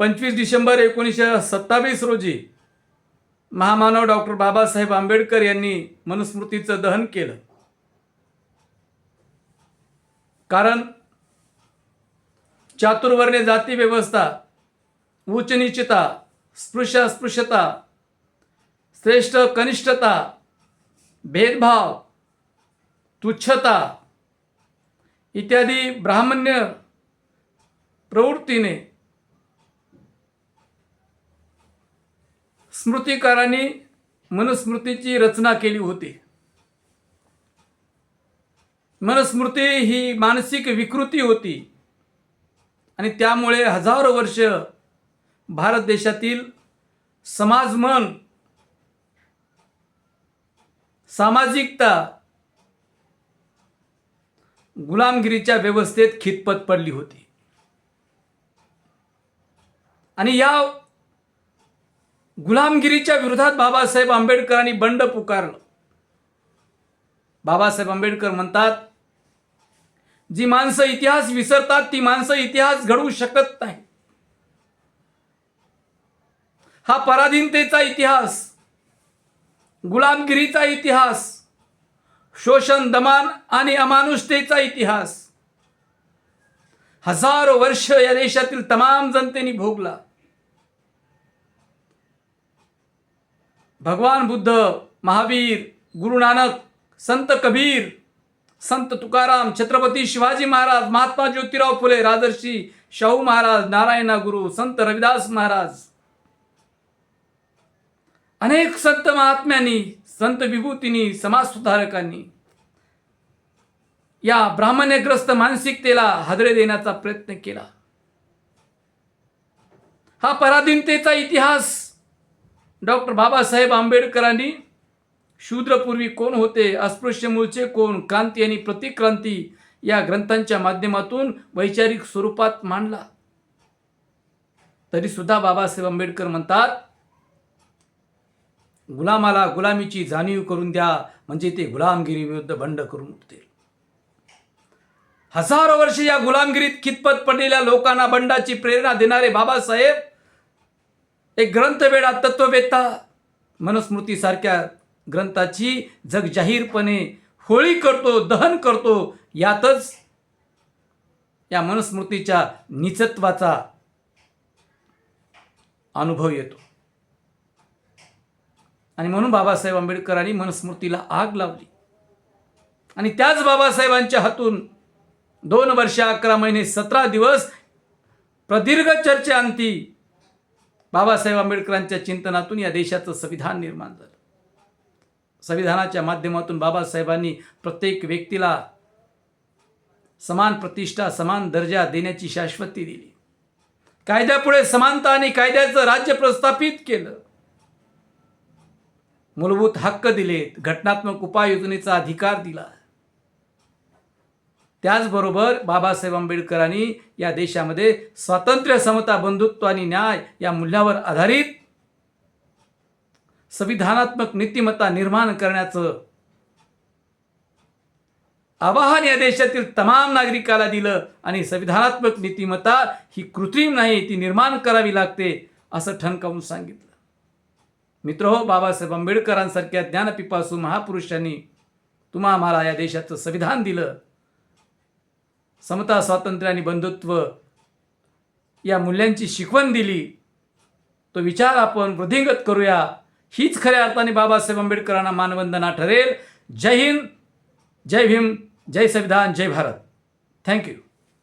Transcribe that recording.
पंचवीस डिसेंबर एकोणीसशे सत्तावीस रोजी महामानव डॉक्टर बाबासाहेब आंबेडकर यांनी मनुस्मृतीचं दहन केलं. कारण चातुर्वर्ण्य जाती व्यवस्था उच्चनिचिता स्पृश्य अस्पृश्यता श्रेष्ठ कनिष्ठता भेदभाव तुच्छता इत्यादी ब्राह्मण्य प्रवृत्तीने स्मृतिकारांनी मनुस्मृतीची रचना केली होती. मनुस्मृती ही मानसिक विकृती होती. आणि त्यामुळे हजारो वर्ष भारत देशातील समाज मन सामाजिकता गुलामगिरीच्या व्यवस्थेत खितपत पडली होती. आणि या गुलामगिरीच्या विरोधात बाबासाहेब आंबेडकरांनी बंड पुकारलं. बाबासाहेब आंबेडकर म्हणतात जी माणसं इतिहास विसरतात ती माणसं इतिहास घडवू शकत नाही. हा पराधीनतेचा इतिहास गुलामगिरीचा इतिहास शोषण दमान आणि अमानुषतेचा इतिहास हजारो वर्ष या देशातील तमाम जनतेने भोगला. भगवान बुद्ध महावीर गुरु नानक संत कबीर संत तुकाराम छत्रपती शिवाजी महाराज महात्मा ज्योतिराव फुले राजर्षी शाहू महाराज नारायणा गुरु संत रविदास महाराज. अनेक संत महात्म्यांनी संत विभूतींनी समाजसुधारकांनी या ब्राह्मण्यग्रस्त मानसिकतेला हादरे देण्याचा प्रयत्न केला. हा पराधीनतेचा इतिहास डॉक्टर बाबासाहेब आंबेडकरांनी शूद्रपूर्वी कोण होते अस्पृश्य मूळचे कोण क्रांती आणि प्रतिक्रांती या ग्रंथांच्या माध्यमातून वैचारिक स्वरूपात मांडला. तरी सुद्धा बाबासाहेब आंबेडकर म्हणतात गुलामाला गुलामीची जाणीव करून द्या म्हणजे ते गुलामगिरी विरुद्ध बंड करून उठतील. हजारो वर्ष या गुलामगिरीत कितपत पडलेल्या लोकांना बंडाची प्रेरणा देणारे बाबासाहेब एक ग्रंथवेडा तत्ववेत्ता मनुस्मृतीसारख्या ग्रंथाची जग जाहीरपणे होळी करतो दहन करतो यातच या मनुस्मृतीच्या निचत्वाचा अनुभव येतो. आणि म्हणून बाबासाहेब आंबेडकरांनी मनुस्मृतीला आग लावली. आणि त्याच बाबासाहेबांच्या हातून दोन वर्ष अकरा महिने सतरा दिवस प्रदीर्घ चर्चेअंती बाबासाहेब आंबेडकरांच्या चिंतनातून या देशाचं संविधान निर्माण झालं. संविधानाच्या माध्यमातून बाबासाहेबांनी प्रत्येक व्यक्तीला समान प्रतिष्ठा समान दर्जा देण्याची शाश्वती दिली. कायद्यापुढे समानता आणि कायद्याचं राज्य प्रस्थापित केलं. मूलभूत हक्क दिलेत घटनात्मक उपाययोजनेचा अधिकार दिला त्याचबरोबर बाबासाहेब आंबेडकरांनी या देशामध्ये स्वातंत्र्य समता बंधुत्व आणि न्याय या मूल्यावर आधारित संविधानात्मक नीतिमत्ता निर्माण करण्याचं आवाहन या देशातील तमाम नागरिकाला दिलं आणि संविधानात्मक नीतिमत्ता ही कृत्रिम नाही ती निर्माण करावी लागते असं ठणकावून सांगितलं. मित्र हो बाबासाहेब आंबेडकरांसारख्या ज्ञानपिपासू महापुरुषांनी तुम्हा आम्हाला या देशाचं संविधान दिलं. समता स्वातंत्र्य आणि बंधुत्व या मूल्यांची शिकवण दिली तो विचार आपण वृद्धिंगत करूया. हीच खऱ्या अर्थाने बाबासाहेब आंबेडकरांना मानवंदना ठरेल. जय हिंद जय भीम जय संविधान जय भारत. थँक्यू